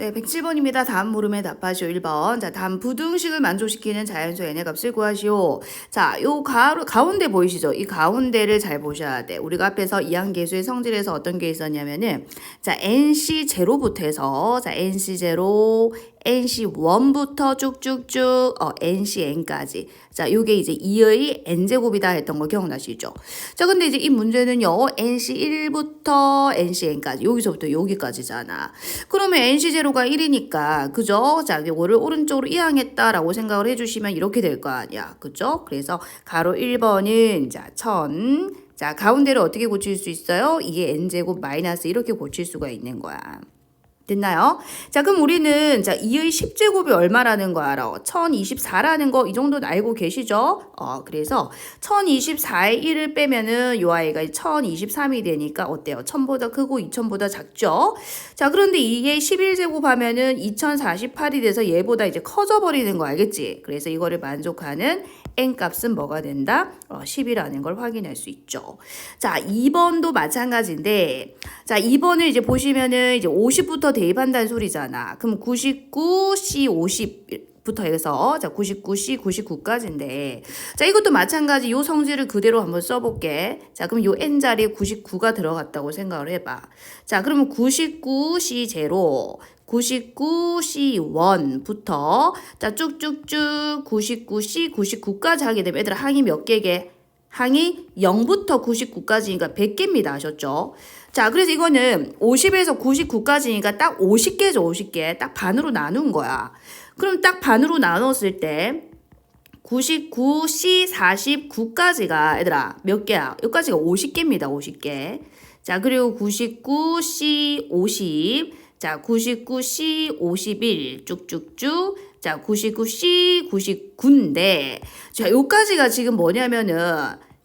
네, 107번입니다. 다음 물음에 답하시오. 1번. 자, 다음 부등식을 만족시키는 자연수 n의 값을 구하시오. 자, 요 가, 가운데 보이시죠? 이 가운데를 잘 보셔야 돼. 우리가 앞에서 이항계수의 성질에서 어떤 게 있었냐면은, 자, nc0부터 해서, 자, nc0, nc1부터 쭉쭉쭉, 어, ncn까지. 자, 요게 이제 2의 n제곱이다 했던 거 기억나시죠? 자, 근데 이제 이 문제는요, nc1부터 ncn까지, 여기서부터 여기까지잖아. 그러면 nc0 가 1이니까, 그죠? 자, 요거를 오른쪽으로 이항했다라고 생각을 해주시면 이렇게 될 거 아니야. 그죠? 그래서 가로 1번은, 자, 1000. 자, 가운데를 어떻게 고칠 수 있어요? 이게 n제곱 마이너스 이렇게 고칠 수가 있는 거야. 됐나요? 자, 그럼 우리는 자, 2의 10제곱이 얼마라는 거 알아? 1024라는 거 이 정도는 알고 계시죠? 어, 그래서 1024의 1을 빼면은 요 아이가 1023이 되니까 어때요? 1000보다 크고 2000보다 작죠? 자, 그런데 이게 11제곱 하면은 2048이 돼서 얘보다 이제 커져 버리는 거 알겠지? 그래서 이거를 만족하는 n 값은 뭐가 된다? 어, 10이라는 걸 확인할 수 있죠. 자, 2번도 마찬가지인데 자, 2번을 이제 보시면은 이제 50부터 대입한다는 소리잖아. 그럼 99, C 50 부터 해서 자 99C 99까지인데 자 이것도 마찬가지. 요 성질을 그대로 한번 써볼게. 자 그럼 요 n 자리에 99가 들어갔다고 생각을 해봐. 자 그러면 99C 제로 99C1부터 자 쭉쭉쭉 99C 99까지 하게 되면 얘들아 항이 몇 개게 항이 0부터 99까지니까 100개입니다. 아셨죠? 자, 그래서 이거는 50에서 99까지니까 딱 50개죠, 50개. 딱 반으로 나눈 거야. 그럼 딱 반으로 나눴을 때 99C 49까지가 얘들아 몇 개야? 여기까지가 50개입니다. 50개. 자, 그리고 99C 50 자, 99C 51 쭉쭉쭉. 자, 99C 99인데 자, 요까지가 지금 뭐냐면은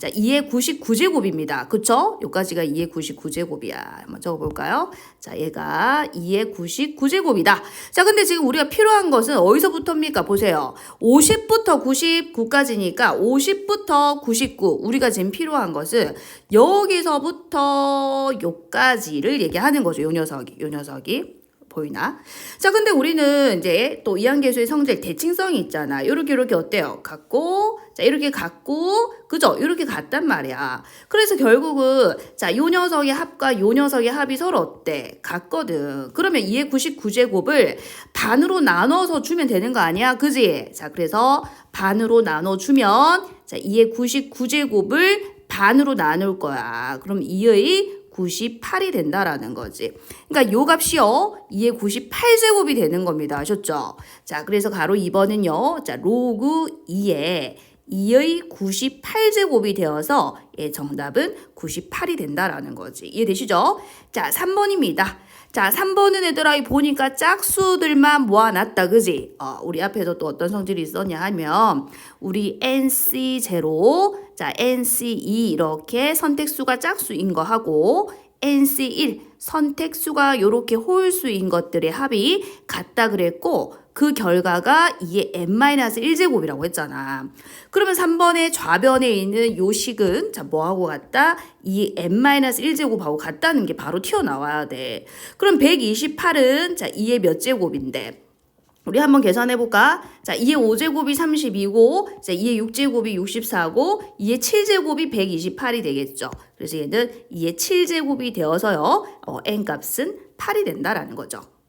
자, 2의 99제곱입니다. 그쵸? 요까지가 2의 99제곱이야. 한번 적어볼까요? 자, 얘가 2의 99제곱이다. 자, 근데 지금 우리가 필요한 것은 어디서부터입니까? 보세요. 50부터 99까지니까 50부터 99. 우리가 지금 필요한 것은 여기서부터 요까지를 얘기하는 거죠. 요 녀석이. 요 녀석이. 보이나? 자, 근데 우리는 이제 또 이항계수의 성질 대칭성이 있잖아. 요렇게 요렇게 어때요? 같고, 자, 이렇게 같고, 그죠? 요렇게 같단 말이야. 그래서 결국은, 자, 요 녀석의 합과 요 녀석의 합이 서로 어때? 같거든. 그러면 2의 99제곱을 반으로 나눠서 주면 되는 거 아니야? 그지? 자, 그래서 반으로 나눠 주면, 자, 2의 99제곱을 반으로 나눌 거야. 그럼 2의 98이 된다라는 거지. 그러니까 요 값이요. 2의 98제곱이 되는 겁니다. 아셨죠? 자, 그래서 가로 2번은요. 자, 로그 2에 2의 98제곱이 되어서 예, 정답은 98이 된다라는 거지. 이해되시죠? 자, 3번입니다. 자, 3번은 얘들아, 이 보니까 짝수들만 모아놨다, 그지? 어, 우리 앞에서 또 어떤 성질이 있었냐 하면, 우리 NC0, 자, NC2 이렇게 선택수가 짝수인 거 하고, NC1 선택수가 요렇게 홀수인 것들의 합이 같다 그랬고, 그 결과가 2의 n-1제곱이라고 했잖아. 그러면 3번의 좌변에 있는 요 식은 자 뭐하고 같다? 2의 n-1제곱하고 같다는 게 바로 튀어나와야 돼. 그럼 128은 자 2의 몇 제곱인데? 우리 한번 계산해 볼까? 자, 2의 5제곱이 32고, 자, 2의 6제곱이 64고, 2의 7제곱이 128이 되겠죠. 그래서 얘는 2의 7제곱이 되어서요, 어, n 값은 8이 된다라는 거죠.